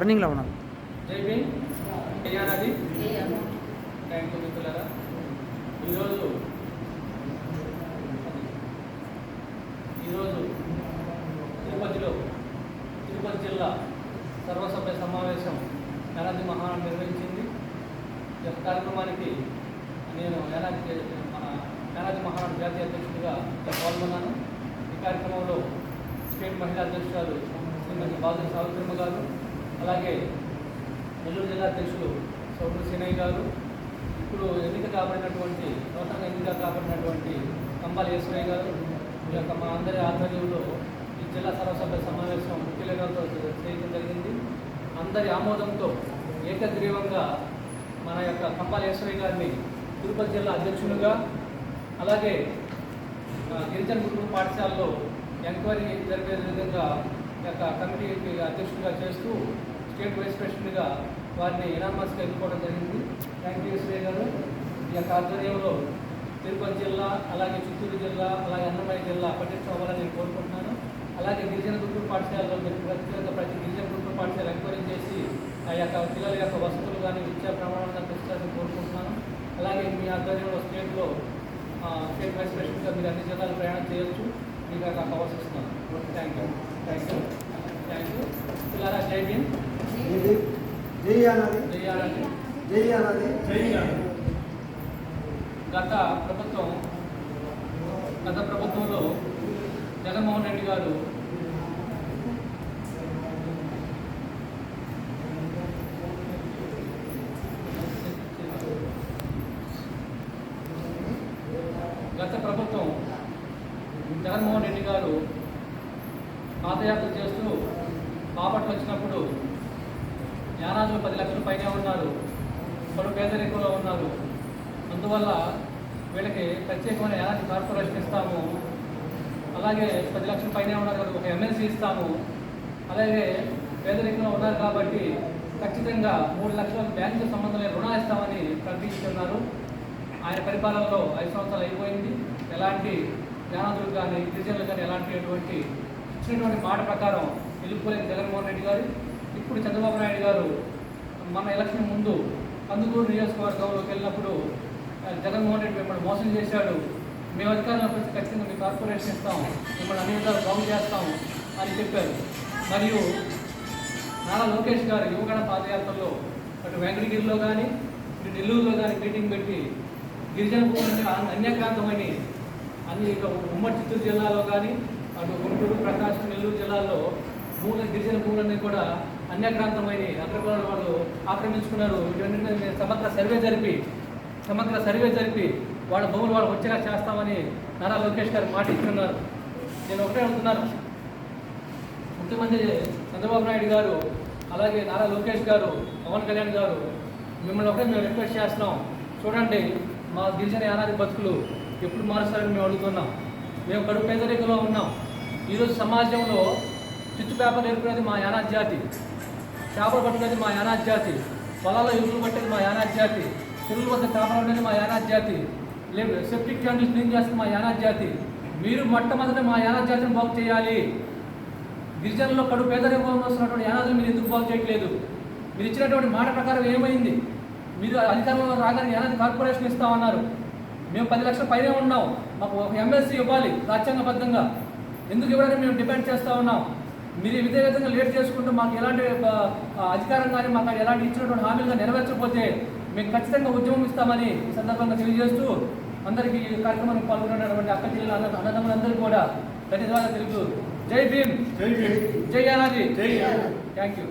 రన్నింగ్లో ఉన్నాను. ఈరోజు ఈరోజు తిరుపతిలో తిరుపతి జిల్లా సర్వసభ్య సమావేశం యానాది మహానం నిర్వహించింది. ఈ కార్యక్రమానికి నేను యానాది మన యానాది మహానం జాతీయ అధ్యక్షుడిగా పాల్గొన్నాను. ఈ కార్యక్రమంలో స్టేట్ మహిళా అధ్యక్షురాలు శ్రీమతి బాధ సావిత్రమ్మ గారు అలాగే నెల్లూరు జిల్లా అధ్యక్షులు సోమరు సినయ్య గారు ఇప్పుడు ఎన్నిక కాబడినటువంటి నూతన ఎన్నిక కాబడినటువంటి కంబాలి ఈశ్వరయ్య గారు ఈ యొక్క మా అందరి ఆధ్వర్యంలో ఈ జిల్లా సర్వసభ్య సమావేశం ముఖ్యులతో చేయడం జరిగింది. అందరి ఆమోదంతో ఏకగ్రీవంగా మన యొక్క కంబాలి ఈశ్వరయ్య గారిని తిరుపతి జిల్లా అధ్యక్షులుగా అలాగే గిరిజన గురుకుల పాఠశాలలో ఎంక్వైరీ జరిగే విధంగా ఈ యొక్క కమిటీకి అధ్యక్షుడిగా చేస్తూ స్టేట్ వైస్ ప్రెసిడెంట్గా వారిని ఎనామస్గా ఎన్నుకోవడం జరిగింది. థ్యాంక్ యూ శ్రీ గారు. ఈ యొక్క ఆధ్వర్యంలో తిరుపతి జిల్లా అలాగే చిత్తూరు జిల్లా అలాగే అన్నమయ్య జిల్లా పట్టించడం అవ్వాలని నేను కోరుకుంటున్నాను. అలాగే గిరిజన గుర్తు పాఠశాలలో మీరు ప్రత్యేకంగా ప్రతి గిరిజన గురుకుల పాఠశాల ఎంక్వైరీ చేసి ఆ యొక్క పిల్లల యొక్క వసతులు కానీ విద్యా ప్రమాణాలను పెంచాలని కోరుకుంటున్నాను. అలాగే మీ ఆధ్వర్యంలో స్టేట్లో స్టేట్ వైస్ ప్రెసిడెంట్గా మీరు అన్ని జిల్లాలు ప్రయాణం చేయొచ్చు. మీకు నాకు అవకాశిస్తున్నాను thank you. Thank you. Thank you. పిల్లరా జై ఇది జై అన్నది? జై అన్నది. గత ప్రభుత్వం గత ప్రభుత్వంలో జగన్మోహన్ రెడ్డి గారు గత ప్రభుత్వం జగన్మోహన్ రెడ్డి గారు పాదయాత్ర చేస్తూ బాపట్ల వచ్చినప్పుడు యానాజులు పది లక్షల పైనే ఉన్నారు. పలు పేదరికంలో ఉన్నారు. అందువల్ల వీళ్ళకి ప్రత్యేకమైన ఎలాంటి కార్పొరేషన్ ఇస్తాము? అలాగే పది లక్షల పైనే ఉన్నారు కదా ఒక ఎమ్మెల్సీ ఇస్తాము. అలాగే పేదరికంలో ఉన్నారు కాబట్టి ఖచ్చితంగా మూడు లక్షల బ్యాంకు సంబంధం రుణాలు ఇస్తామని ప్రకటిస్తున్నారు ఆయన పరిపాలనలో ఐదు సంవత్సరాలు అయిపోయింది. ఎలాంటి జ్ఞానాదులు కానీ గిరిజనులు కానీ ఎలాంటి ఇచ్చినటువంటి మాట ప్రకారం వెళ్ళిపోలేని జగన్మోహన్ రెడ్డి గారు. ఇప్పుడు చంద్రబాబు నాయుడు గారు మన ఎలక్షన్ ముందు కందుకూరు నియోజకవర్గంలోకి వెళ్ళినప్పుడు జగన్మోహన్ రెడ్డి మిమ్మల్ని మోసం చేశాడు. మేము అధికారంలోకి వచ్చి ఖచ్చితంగా మీ కార్పొరేషన్ ఇస్తాం. మిమ్మల్ని అన్ని విధాలు బాగు చేస్తాం అని చెప్పారు. మరియు నారా లోకేష్ గారు యువగణ పాదయాత్రలో అటు వెంకటగిరిలో కానీ ఇటు నెల్లూరులో కానీ మీటింగ్ పెట్టి గిరిజన భూములని అన్యక్రాంతమని అన్ని ఉమ్మడి చిత్తూరు జిల్లాలో కానీ అటు గుంటూరు ప్రకాశం నెల్లూరు జిల్లాల్లో భూముల గిరిజన భూములన్నీ కూడా అన్యక్రాంతమైన అక్కడ వాళ్ళు ఆక్రమించుకున్నారు. ఇవన్నీ సమగ్ర సర్వే జరిపి సమగ్ర సర్వే జరిపి వాళ్ళ భూములు వాళ్ళకి వచ్చేలా చేస్తామని నారా లోకేష్ గారు మాట ఇస్తున్నారు నేను ఒకటే అడుగుతున్నాను ముఖ్యమంత్రి చంద్రబాబు నాయుడు గారు అలాగే నారా లోకేష్ గారు పవన్ కళ్యాణ్ గారు మిమ్మల్ని ఒకటే మేము రిక్వెస్ట్ చేస్తున్నాం. చూడండి మా గిరిజన యానాది బతుకులు ఎప్పుడు మారుస్తారని మేము అడుగుతున్నాం. మేము కడుపు పేదరికంలో ఉన్నాం. ఈరోజు సమాజంలో చిత్తు పేపర్ నేర్పుకునేది మా యానాది జాతి. చేపలు పట్టుకునేది మా యానాది జాతి. పొలాల్లో ఇరువులు పట్టేది మా యానాది జాతి. చెరువుల వద్ద చేపలు ఉండేది మా యానాది జాతి. లేదు సెప్టిక్ ట్యాంకులు క్లీన్ చేస్తుంది మా యానాది జాతి. మీరు మొట్టమొదట మా యానాది జాతిని బాగు చేయాలి. గిరిజనుల్లో కడు పేదరికంలో వస్తున్నటువంటి యానాదులు మీరు ఎందుకు బాగు చేయట్లేదు? మీరు ఇచ్చినటువంటి మాట ప్రకారం ఏమైంది? మీరు అధికారంలో రాగానే యానాది కార్పొరేషన్ ఇస్తామన్నారు మేము పది లక్షల పైనే ఉన్నాం. మాకు ఒక ఎమ్మెల్సీ ఇవ్వాలి రాజ్యాంగబద్ధంగా. ఎందుకు ఇవ్వడానికి మేము డిమాండ్ చేస్తూ ఉన్నాం? మీరు ఇదే విధంగా లేట్ చేసుకుంటూ మాకు ఎలాంటి అధికారం కానీ మాకు ఎలాంటి ఇచ్చినటువంటి హామీలుగా నెరవేర్చకపోతే మేము ఖచ్చితంగా ఉద్యమం ఇస్తామని సందర్భంగా తెలియజేస్తూ అందరికీ ఈ కార్యక్రమానికి పాల్గొన్నటువంటి అక్క జిల్లా అన్న అన్నదమ్ములందరూ కూడా ధన్యవాదాలు తెలుపుతూ జై భీమ్. జై భీమ్. జై యానాది. Thank you.